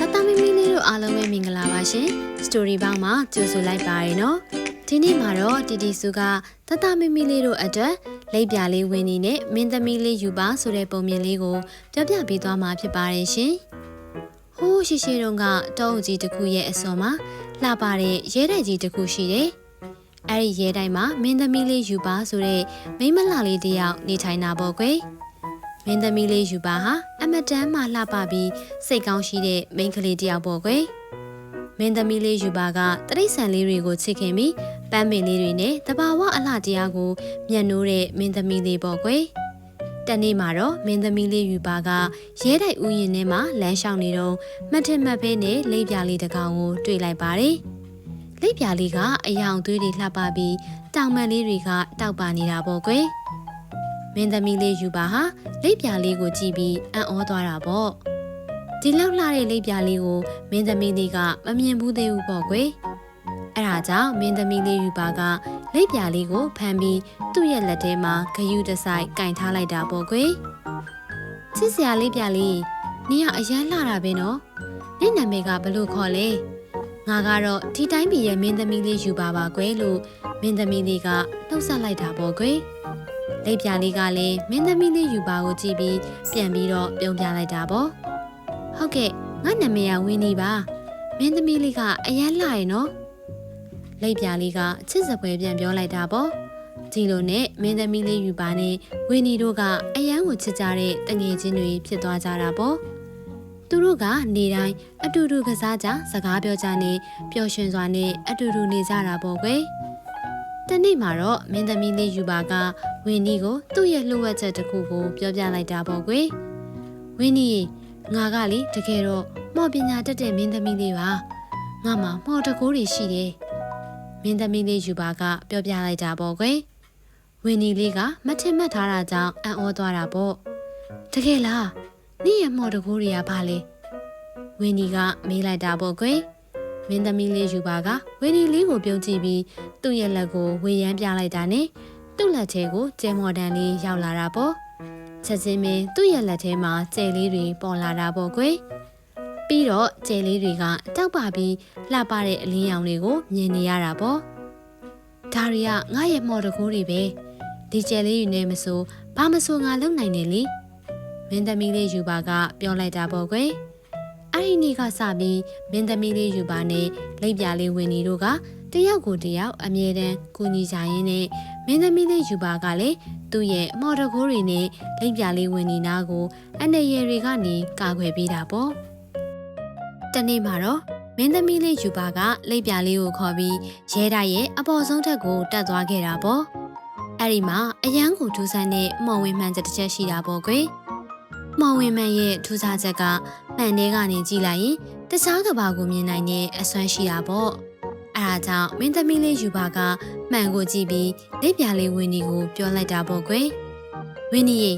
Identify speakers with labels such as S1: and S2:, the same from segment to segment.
S1: တတမီမီလေးတို့အားလုံးပဲမင်္ဂလာပါရှင်စတိုရီဘောင်းမှာကြိုဆိုလိုက်ပါရနော်ဒီနေ့မှာတော့တီတီစုကတတမီမီလေးတို့အတွက်လိပ်ပြာလေးဝင်နေနဲ့မင်းသမီးလေးယူပါဆိုတဲ့ပုံမြင်လေးကိုပြောပြပေးသွားမှာဖြစ်ပါတယ်ရှင်ဟိုးရှိရှိတုန်းကတောအုပ်ကြီးတစ်ခုရဲ့အစော်မှာလှပတဲ့ရဲတိုက်ကြီးတစ်ခုရှိတယ်အဲ့ဒီရဲတိုက်မှာမင်းသမီးလေးယူပါဆိုတဲ့မိန်းမလှလေးတစ်ယောက်နေထိုင်တာပေါ့ကွယ် မင်းသမီးလေးယူပါဟာအမတန်မှလှပပြီးစိတ်ကောင်းရှိတဲ့မိန်းကလေးတစ်ယောက်ပေါ့ကွယ်မင်းသမီးလေးယူပါကတရိတ်ဆန်လေးတွေကိုချစ်ခင်ပြီးပန်းပင်လေးတွေနဲ့တဘာဝအလှတရားကိုမျက်နှိုးတဲ့မင်းသမီးလေးပေါ့ကွယ်တနေ့မှာတော့မင်းသမီးလေးယူပါကရဲတိုက်ဥယျာဉ်ထဲမှာလမ်းလျှောက်နေတော့မှတ်ထင်မှတ်ဖဲနဲ့လိပ်ပြာလေးတစ်ကောင်ကိုတွေ့လိုက်ပါတယ်လိပ်ပြာလေးကအယောင်သွေးတွေလှပပြီးတောင်မန်လေးတွေကတောက်ပါနေတာပေါ့ကွယ် မင်းသမီးလေးယူပါဟာလိပ်ပြာလေးကိုကြည့်ပြီးအံ့ဩသွားတာပေါ့ဒီလောက်လှတဲ့လိပ်ပြာလေးကိုမင်းသမီးလေးကမမြင်ဘူးသေးဘူးပေါ့ကွယ်အဲ့ဒါကြောင့်မင်းသမီးလေးယူပါကလိပ်ပြာလေးကိုဖမ်းပြီးသူ့ရဲ့လက်ထဲမှာဂယုတစိုက်ကင်ထားလိုက်တာပေါ့ကွယ်ချစ်စရာလိပ်ပြာလေးနင်ကအရန်လှတာပဲနော်နင့်နာမည်ကဘလို့ခေါ်လဲငါကတော့ဒီတိုင်းပြည်ရဲ့မင်းသမီးလေးယူပါပါကွယ်လို့မင်းသမီးလေးကနှုတ်ဆက်လိုက်တာပေါ့ကွယ် လိပ်ပြာလေးကလည်းမင်းသမီးလေးယူပါကိုကြည့်ပြီးပြန်ပြီးတော့ပြုံးပြလိုက်တာပေါ့ဟုတ်ကဲ့ငါနာမည်ကဝင်းနီပါမင်းသမီးလေးကအရန်လှရယ်နော်လိပ်ပြာလေးကချစ်စပွဲပြန်ပြောလိုက်တာပေါ့ဒီလိုနဲ့မင်းသမီးလေးယူပါနဲ့ဝင်းနီတို့ကအရန်ကိုချစ်ကြတဲ့တငယ်ချင်းတွေဖြစ်သွားကြတာပေါ့သူတို့ကနေတိုင်းအတူတူကစားကြစကားပြောကြနဲ့ပျော်ရွှင်စွာနဲ့အတူတူနေကြတာပေါ့ကွယ် တနေ့မှာတော့မင်းသမီးလေးယူပါကဝင်းနီကိုသူ့ရဲ့လှုပ်ဝက်ချက်တစ်ခုကိုပြောပြလိုက်တာပေါ့ကွယ်ဝင်းနီငါကလေတကယ်တော့မော်ပညာတက်တဲ့မင်းသမီးလေးပါငါမှမော်တကိုးတွေရှိတယ်မင်းသမီးလေးယူပါကပြောပြလိုက်တာပေါ့ကွယ်ဝင်းနီလေးကမထင်မှတ်ထားတာကြောင့်အံ့ဩသွားတာပေါ့တကယ်လားနင့်ရဲ့မော်တကိုးတွေကဘာလဲဝင်းနီကမေးလိုက်တာပေါ့ကွယ် မင်းသမီးလေးယူပါကဝင်းနီလေးကိုပြုံးကြည့်ပြီးသူ့ရဲ့လက်ကိုဝေယမ်းပြလိုက်တာနဲ့သူ့လက်ထဲကိုကျဲမော်ဒန်လေးရောက်လာတာပေါ့ချက်ချင်းပင်သူ့ရဲ့လက်ထဲမှာကျဲလေးတွေပေါ်လာတာပေါ့ကွယ်ပြီးတော့ကျဲလေးတွေကတောက်ပါပြီးလှပတဲ့အလင်းရောင်တွေကိုမြင်နေရတာပေါ့ဒါတွေကငါရဲ့မော်တကိုးတွေပဲဒီကျဲလေးတွေနဲ့မဆိုဘာမဆိုငါလုံနိုင်တယ်လေမင်းသမီးလေးယူပါကပြောလိုက်တာပေါ့ကွယ် အဲ့ဒီနေ့ကစပြီးမင်းသမီးလေးယူပါနဲ့လိပ်ပြာလေးဝင်နေတို့ကတယောက်ကိုတယောက်အမြဲတမ်းကူညီကြရင်းနဲ့မင်းသမီးလေးယူပါကလည်းသူ့ရဲ့မော်တော်ကိုးတွေနဲ့လိပ်ပြာလေးဝင်နေနာကိုအနေရယ်တွေကနေကာကွယ်ပေးတာပေါ့တနေ့မှာတော့မင်းသမီးလေးယူပါကလိပ်ပြာလေးကိုခေါ်ပြီးရဲတိုက်ရဲ့အပေါ်ဆုံးထက်ကိုတက်သွားခဲ့တာပေါ့အဲ့ဒီမှာအရန်ကိုထူးဆန်းတဲ့မော်ဝင်မှန်ချက်တစ်ချက်ရှိတာပေါ့ကွယ် မော်ဝင်မှန်ရဲ့ထူးခြားချက်ကမှန်ထဲကနေကြည့်လိုက်ရင်တခြားကဘာကိုမြင်နိုင်တဲ့အစွမ်းရှိတာပေါ့အဲဒါကြောင့်မင်းသမီးလေးယူပါကမှန်ကိုကြည့်ပြီးလက်ပြလေးဝင်းနီကိုပြောလိုက်တာပေါ့ကွယ်ဝင်းနီရေ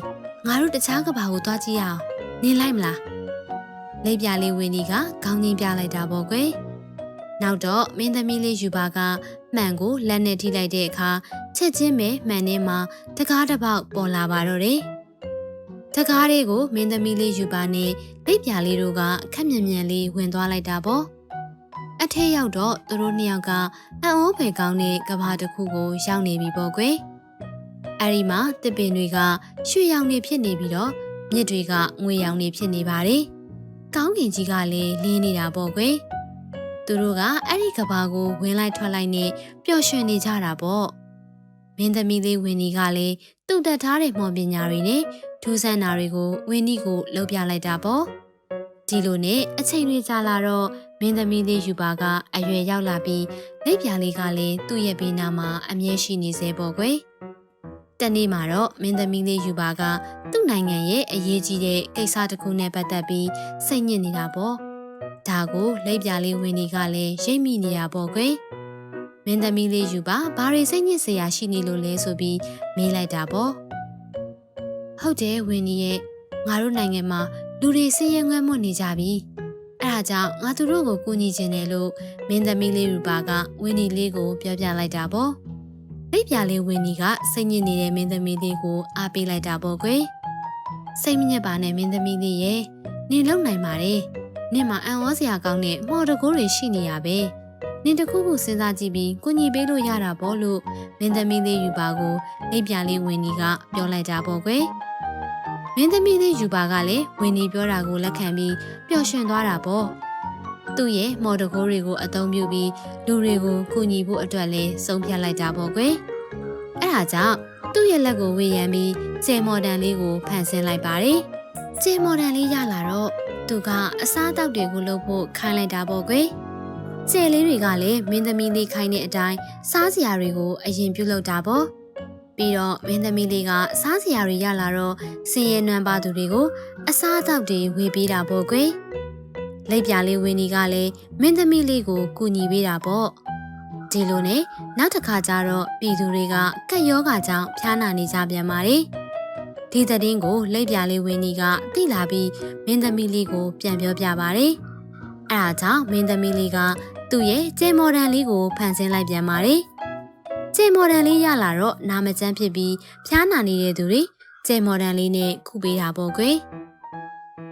S1: ငါတို့တခြားကဘာကိုသွားကြည့်ရအောင်နင်းလိုက်မလားလက်ပြလေးဝင်းနီကခေါင်းငင်းပြလိုက်တာပေါ့ကွယ်နောက်တော့မင်းသမီးလေးယူပါကမှန်ကိုလက်နဲ့ထိလိုက်တဲ့အခါချက်ချင်းပဲမှန်ထဲမှာတကားတစ်ပေါက်ပေါ်လာပါတော့တယ် တကားလေးကိုမင်းသမီးလေးယူပါနဲ့လက်ပြလေးတို့ကခက်မြန်မြန်လေးဝင်သွားလိုက်တာပေါ့အထက်ရောက်တော့သူတို့နှစ်ယောက်ကအံ့ဩဖွယ်ကောင်းတဲ့ကဘာတစ်ခုကိုရောက်နေပြီပေါ့ကွယ်။အဲဒီမှာတစ်ပင်တွေကရွှေရောင်တွေဖြစ်နေပြီးတော့မြစ်တွေကငွေရောင်တွေဖြစ်နေပါတယ်။ကောင်းကင်ကြီးကလည်းလင်းနေတာပေါ့ကွယ်။သူတို့ကအဲ့ဒီကဘာကိုဝင်လိုက်ထွက်လိုက်နဲ့ပျော်ရွှင်နေကြတာပေါ့။မင်းသမီးလေးဝင်းနီကလည်း သူ့တက်ထားတဲ့မော်ပညာတွေနဲ့ထူးဆန်းတာတွေကိုဝင်းနီကိုလှုပ်ပြလိုက်တာပေါ့။ဒီလိုနဲ့အချိန်တွေကြာလာတော့မင်းသမီးလေးယူပါကအရွယ်ရောက်လာပြီးလက်ပြာလေးကလည်းသူ့ရဲ့ဘေးနားမှာအမြဲရှိနေစေပေါ့ကွယ်။တနေ့မှာတော့မင်းသမီးလေးယူပါကသူ့နိုင်ငံရဲ့အရေးကြီးတဲ့ကိစ္စတစ်ခုနဲ့ပတ်သက်ပြီးစိတ်ညစ်နေတာပေါ့။ဒါကိုလက်ပြာလေးဝင်နေကလည်းရိပ်မိနေတာပေါ့ကွယ်။ မင်းသမီးလေးယူပါဘာတွေစိတ်ညစ်စရာရှိနေလို့လဲဆိုပြီးမေးလိုက်တာပေါ့။ဟုတ်တယ်ဝင်းကြီးရဲ့ငါတို့နိုင်ငံမှာလူတွေစည်ရဲငွဲ့မွတ်နေကြပြီ။အဲဒါကြောင့်ငါသူတို့ကိုကူညီခြင်းတယ်လို့မင်းသမီးလေးရူပါကဝင်းနီလေးကိုပြောပြလိုက်တာပေါ့။လိပ်ပြလေးဝင်းနီကစိတ်ညစ်နေတဲ့မင်းသမီးလေးကိုအားပေးလိုက်တာပေါ့ကွယ်။စိတ်မညစ်ပါနဲ့မင်းသမီးလေးရဲ့နေလုံနိုင်ပါတယ်။နင့်မှာအံ့ဩစရာကောင်းတဲ့မော်တကိုးတွေရှိနေရပဲ နင်တခုခုစဉ်းစားကြည့်ပြီးကိုညီပေးလို့ရတာပေါ့လို့မင်းသမီးလေးယူပါကိုလိပ်ပြလေးဝင်းကြီးကပြောလိုက်တာပေါ့ကွယ်မင်းသမီးလေးယူပါကလည်းဝင်းကြီးပြောတာကိုလက်ခံပြီးပျော်ရွှင်သွားတာပေါ့သူ့ရဲ့မော်တကိုးတွေကိုအသုံးပြုပြီးလူတွေကိုကူညီဖို့အတွက်လဲဆုံးဖြတ်လိုက်တာပေါ့ကွယ်အဲ့ဒါကြောင့်သူ့ရဲ့လက်ကိုဝေယံပြီးကျဲမော်ဒန်လေးကိုဖန်ဆင်းလိုက်ပါတယ်ကျဲမော်ဒန်လေးရလာတော့သူကအစားအသောက်တွေကိုလုပ်ဖို့ခိုင်းလိုက်တာပေါ့ကွယ် ကျဲလေးတွေကလည်းမင်းသမီးလေးခိုင်းတဲ့အတိုင်းစားစရာတွေကိုအရင်ပြုတ်လုပ်တာပေါ့ပြီးတော့မင်းသမီးလေးကစားစရာတွေရလာတော့စင်ရဲနွမ်းပါသူတွေကို အစားအသောက်တွေဝေပေးတာပေါ့ကွယ်လက်ပြလေးဝင်းဒီကလည်းမင်းသမီးလေးကိုကူညီပေးတာပေါ့ဒီလိုနဲ့နောက်တစ်ခါကျတော့ပြည်သူတွေကကက်ယောဂါကြောင့်ဖျားနာနေကြပြန်ပါတယ်ဒီသတင်းကိုလက်ပြလေးဝင်းဒီကသိလာပြီးမင်းသမီးလေးကိုပြန်ပြောပြပါတယ်အဲဒါကြောင့်မင်းသမီးလေးက သူ့ရဲ့ကျဲမော်ဒန်လေးကိုဖန်ဆင်းလိုက်ပြန်ပါတယ်ကျဲမော်ဒန်လေးရလာတော့နာမကျန်းဖြစ်ပြီးဖျားနာနေတဲ့သူတွေကျဲမော်ဒန်လေးနဲ့ခုပေးတာပေါ့ကွယ်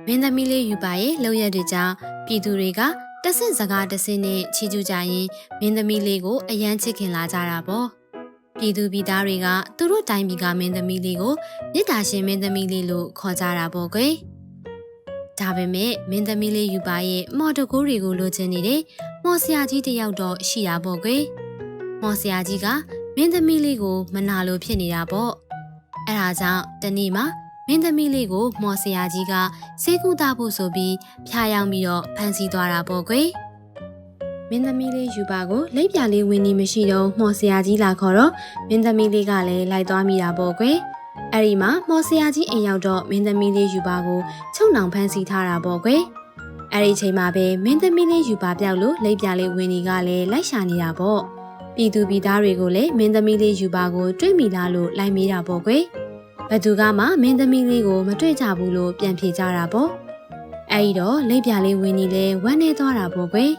S1: မင်းသမီးလေးယူပါရဲ့လောက်ရက်တွေကြောင့်ပြည်သူတွေကတဆင့်စကားတဆင့်နဲ့ချီးကျူးကြရင်မင်းသမီးလေးကိုအယမ်းချစ်ခင်လာကြတာပေါ့ပြည်သူပြည်သားတွေကသူတို့တိုင်းပြည်ကမင်းသမီးလေးကိုမြစ်တာရှင်မင်းသမီးလေးလို့ခေါ်ကြတာပေါ့ကွယ်ဒါပေမဲ့မင်းသမီးလေးယူပါရဲ့မော်တကိုးတွေကိုလိုချင်နေတဲ့ မော်ဆရာကြီးတစ်ယောက်တော့ရှိတာပေါ့ကွယ်မော်ဆရာကြီးကမင်းသမီးလေးကို မနာလိုဖြစ်နေတာပေါ့အဲဒါကြောင့်တနေ့မှာမင်းသမီးလေးကို မော်ဆရာကြီးကစေကူတာဖို့ဆိုပြီးဖျားယောင်းပြီးတော့ဖမ်းဆီးသွားတာပေါ့ကွယ်မင်းသမီးလေးယူပါကိုလက်ပြလေးဝင်နေမရှိတော့မော်ဆရာကြီးလာခေါ်တော့မင်းသမီးလေးကလည်းလိုက်သွားမိတာပေါ့ကွယ်အဲ့ဒီမှာမော်ဆရာကြီးအိမ်ရောက်တော့မင်းသမီးလေးယူပါကိုချုံနှောင်ဖမ်းဆီးထားတာပေါ့ကွယ် အဲ့ဒီချိန်မှာပဲမင်းသမီးလေးယူပါပြောက်လို့လက်ပြလေးဝင်နေကလည်းလိုက်ရှာနေတာပေါ့ပြည်သူပြည်သားတွေကိုလည်းမင်းသမီးလေးယူပါကိုတွေ့မိလားလို့လိုက်မေးတာပေါ့ကွယ်ဘသူကမှမင်းသမီးလေးကိုမတွေ့ကြဘူးလို့ပြန်ဖြေကြတာပေါ့အဲ့ဒီတော့လက်ပြလေးဝင်နေလဲဝမ်းနေသွားတာပေါ့ကွယ်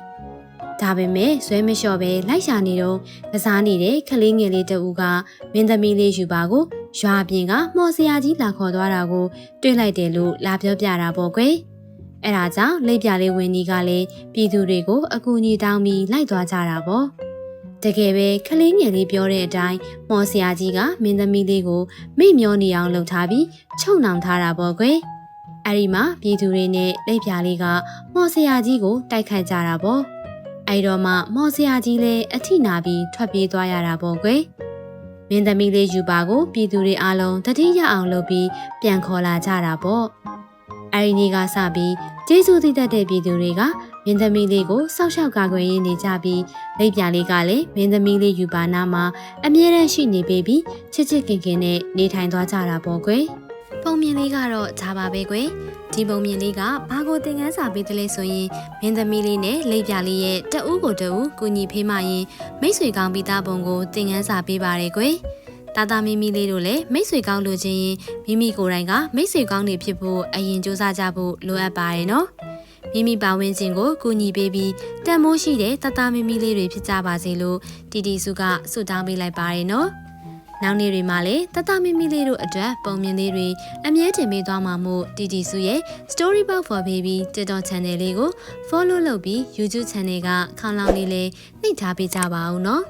S1: ဒါပေမဲ့ဇွဲမလျှော့ပဲလိုက်ရှာနေတော့ကစားနေတဲ့ကလေးငယ်လေးတဦးကမင်းသမီးလေးယူပါကိုရွာပြင်ကမော်စရာကြီးလာခေါ်သွားတာကို တွေ့လိုက်တယ်လို့လာပြောပြတာပေါ့ကွယ် အဲ့ဒါကြောင့်လက်ပြလေးဝင်ဒီကလည်းပြည်သူတွေကိုအကူအညီတောင်းပြီးလိုက်သွားကြတာပေါ့တကယ်ပဲကလေးငယ်လေးပြောတဲ့အတိုင်းမော်စရာကြီးကမင်းသမီးလေးကိုမိမျောနေအောင်လှုပ်ထားပြီးချုပ်နှောင်ထားတာပေါ့ကွယ်အဲ့ဒီမှာပြည်သူတွေနဲ့လက်ပြလေးကမော်စရာကြီးကိုတိုက်ခိုက်ကြတာပေါ့အဲ့တော့မှမော်စရာကြီးလည်းအထိနာပြီးထွက်ပြေးသွားရတာပေါ့ကွယ်မင်းသမီးလေးယူပါကိုပြည်သူတွေအားလုံးတတိယအောင်လုပ်ပြီးပြန်ခေါ်လာကြတာပေါ့ အဲ့ဒီနေ့ကစပြီးကျေးဇူးတည်တတ်တဲ့ပြည်သူတွေကမင်းသမီးလေးကိုစောက်ရှောက်ကာကွယ်ရင်းနေကြပြီးလက်ပြလေးကလည်းမင်းသမီးလေးယူပါနာမှာအမြဲတမ်းရှိနေပေပြီးချစ်ချစ်ခင်ခင်နဲ့နေထိုင်သွားကြတာပေါ့ကွယ်ပုံမြင်လေးကတော့ဒါပါပဲကွယ်ဒီပုံမြင်လေးကဘာကိုသင်ခန်းစာပေးတယ်လဲဆိုရင်မင်းသမီးလေးနဲ့လက်ပြလေးရဲ့တအူးကိုတအူးကိုညီဖေးမရင်မိတ်ဆွေကောင်းပြီးသားပုံကိုသင်ခန်းစာပေးပါတယ်ကွယ် တာတာမီမီလေးတို့လည်းမိတ်ဆွေကောင်းလိုချင်ရင်မိမိကိုယ်တိုင်ကမိတ်ဆွေကောင်းတွေဖြစ်ဖို့အရင်စူးစမ်းကြဖို့လိုအပ်ပါတယ်နော်မိမိပါဝင်ခြင်းကိုကူညီပေးပြီးတန်မိုးရှိတဲ့တတမီမီလေးတွေဖြစ်ကြပါစေလို့တီတီစုကဆုတောင်းပေးလိုက်ပါတယ်နော်နောက်နေ့တွေမှာလည်းတတမီမီလေးတို့အတွက်ပုံမြင်လေးတွေအမြဲတင်ပေးသွားမှာမို့တီတီစုရဲ့ Storybook for Baby TikTok channel လေးကို follow လုပ်ပြီး YouTube channel ကခေါင်းလောင်းလေးလေးနှိပ်ထားပေးကြပါဦးနော်